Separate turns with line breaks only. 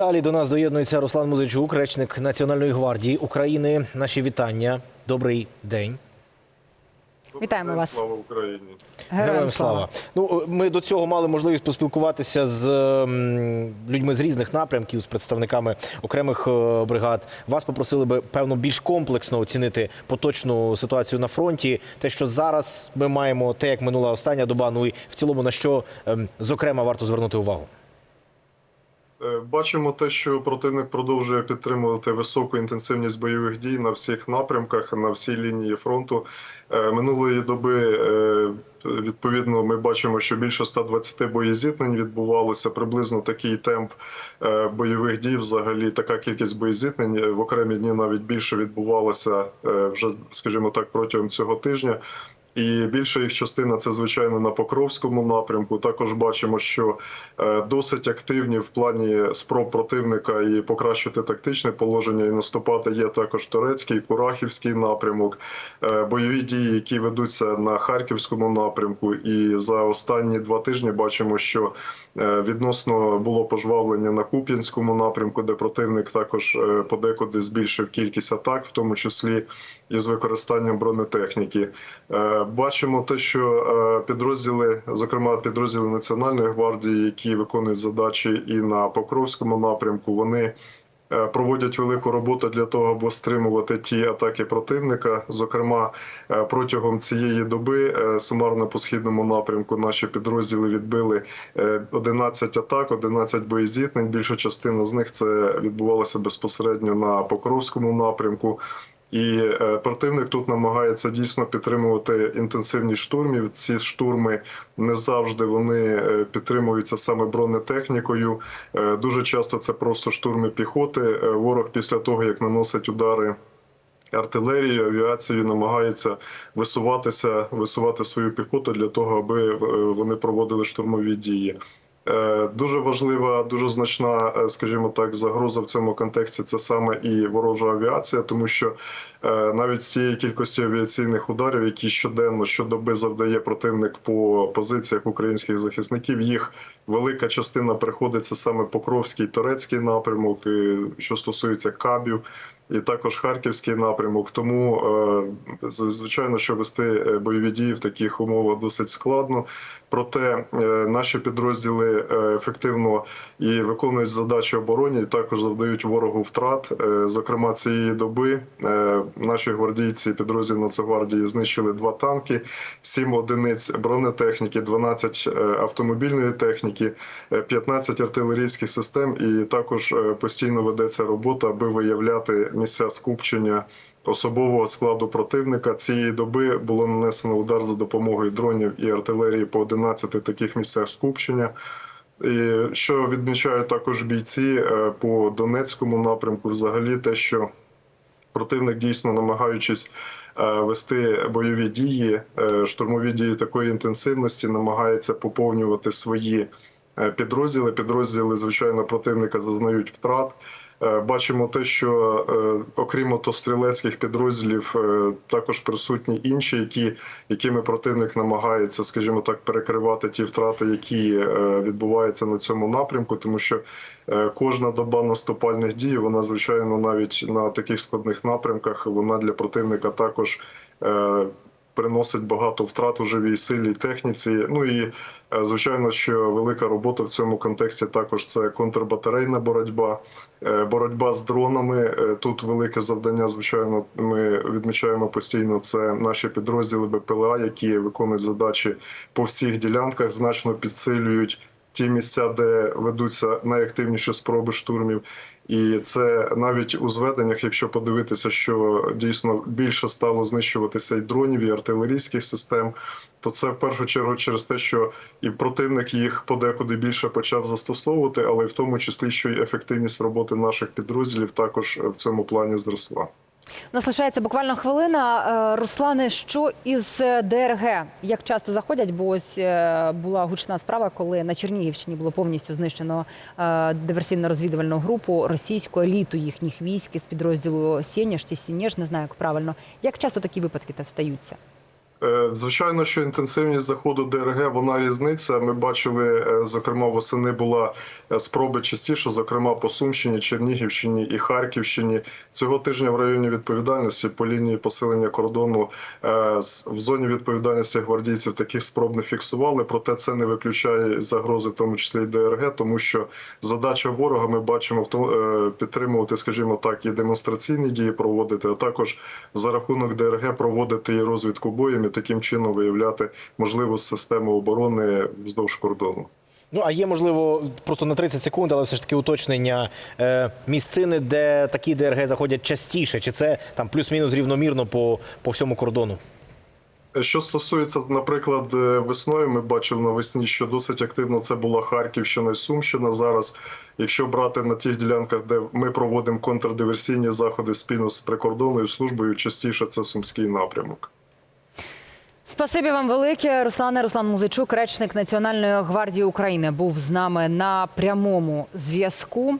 Далі до нас доєднується Руслан Музичук, речник Національної гвардії України. Наші вітання. Добрий день.
Вітаємо
День,
вас.
Слава Україні.
Героям слава.
Ну ми до цього мали можливість поспілкуватися з людьми з різних напрямків, з представниками окремих е, бригад. Вас попросили би певно більш комплексно оцінити поточну ситуацію на фронті. Те, що зараз ми маємо, те, як минула остання доба. Ну і в цілому на що ем, зокрема варто звернути увагу.
Е, Бачимо те, що противник продовжує підтримувати високу інтенсивність бойових дій на всіх напрямках, на всій лінії фронту. Е, Минулої доби е, відповідно ми бачимо, що більше 120 боєзіткнень відбувалося. Приблизно такий темп бойових дій. Взагалі така кількість боєзіткнень е, в окремі дні навіть більше відбувалося е, вже, скажімо так, протягом цього тижня. І більша їх частина це звичайно на Покровському напрямку. Також бачимо, що е, досить активні в плані спроб противника і покращити тактичне положення і наступати є також турецький, Курахівський напрямок, Е, бойові дії, які ведуться на Харківському напрямку. І за останні два тижні бачимо, що відносно було пожвавлення на Куп'янському напрямку, де противник також е, подекуди збільшив кількість атак, в тому числі із використанням бронетехніки. Е, Бачимо те, що е, підрозділи, зокрема підрозділи Національної гвардії, які виконують задачі і на Покровському напрямку, вони е, проводять велику роботу для того, аби стримувати ті атаки противника. Зокрема, е, протягом цієї доби е, сумарно по східному напрямку наші підрозділи відбили е, 11 атак, 11 боєзіткнень. Більша частина з них це відбувалося безпосередньо на Покровському напрямку. І е, противник тут намагається дійсно підтримувати інтенсивність штурмів. Ці штурми не завжди вони е, підтримуються саме бронетехнікою. Е, Дуже часто це просто штурми піхоти. Ворог після того як наносить удари. Артилерією, авіацією намагається висуватися, висувати свою піхоту для того, аби вони проводили штурмові дії. Е, Дуже важлива, дуже значна, е, скажімо так, загроза в цьому контексті це саме і ворожа авіація, тому що е, навіть з тієї кількості авіаційних ударів, які щоденно щодоби завдає противник по позиціях українських захисників, їх велика частина приходиться саме Покровський Торецький напрямок, що стосується кабів. І також харківський напрямок. Тому е, звичайно, що вести е, бойові дії в таких умовах досить складно. Проте е, наші підрозділи ефективно і виконують задачі обороні, і також завдають ворогу втрат. Зокрема, цієї доби наші гвардійці підрозділ Нацгвардії знищили два танки, сім одиниць бронетехніки, 12 е, автомобільної техніки, е, 15 артилерійських систем. І також постійно ведеться робота, аби виявляти місця скупчення особового складу противника. Цієї доби було нанесено удар за допомогою дронів і артилерії по 11 таких місцях скупчення. І що відмічають також бійці е, по Донецькому напрямку, взагалі те, що противник дійсно намагаючись е, вести бойові дії, е, штурмові дії такої інтенсивності, намагається поповнювати свої підрозділи. Підрозділи, звичайно, противника зазнають втрат. Е, Бачимо те, що е, окрім мотострілецьких підрозділів, е, також присутні інші, які, якими противник намагається, скажімо так, перекривати ті втрати, які відбуваються на цьому напрямку, тому що кожна доба наступальних дій, вона звичайно навіть на таких складних напрямках, вона для противника також. Приносить багато втрат у живій силі техніці. Ну і е, звичайно, що велика робота в цьому контексті також це контрбатарейна боротьба, е, боротьба з дронами. Е, Тут велике завдання. Звичайно, ми відмічаємо постійно. Це наші підрозділи БПЛА, які виконують задачі по всіх ділянках, значно підсилюють ті місця, де ведуться найактивніші спроби штурмів. І це навіть у зведеннях, якщо подивитися, що дійсно більше стало знищуватися і дронів, і артилерійських систем, то це в першу чергу через те, що і противник їх подекуди більше почав застосовувати, але в тому числі, що й ефективність роботи наших підрозділів також в цьому плані зросла.
У Нас лишається буквально хвилина. Е, Руслане, що із е, ДРГ? Як часто заходять? Бо ось е, була гучна справа, коли на Чернігівщині було повністю знищено диверсійно-розвідувальну групу російську еліту їхніх військ з підрозділу Сєніж чи Сінєж, не знаю, як правильно. Як часто такі випадки та стаються?
Е, Звичайно, що інтенсивність заходу ДРГ вона різниця. Ми бачили, е, зокрема, восени була е, спроби частіше, зокрема по Сумщині, Чернігівщині і Харківщині. Цього тижня в районі відповідальності по лінії посилення кордону в зоні відповідальності гвардійців таких спроб не фіксували. Проте це не виключає загрози, в тому числі і ДРГ, тому що задача ворога ми бачимо підтримувати, скажімо так, і демонстраційні дії проводити, а також за рахунок ДРГ проводити і розвідку боєм таким чином виявляти можливу систему оборони вздовж кордону.
Ну а є можливо просто на 30 секунд, але все ж таки уточнення е, місцини, де такі ДРГ заходять частіше, чи це там плюс-мінус рівномірно по, по всьому кордону?
Що стосується, наприклад, е, весною, ми бачили навесні, що досить активно це була Харківщина і Сумщина. Зараз, якщо брати на тих ділянках, де ми проводимо контрдиверсійні заходи спільно з прикордонною службою, частіше це сумський напрямок.
Спасибі вам велике, Руслане. Руслан Музичук, речник Національної гвардії України, був з нами на прямому зв'язку.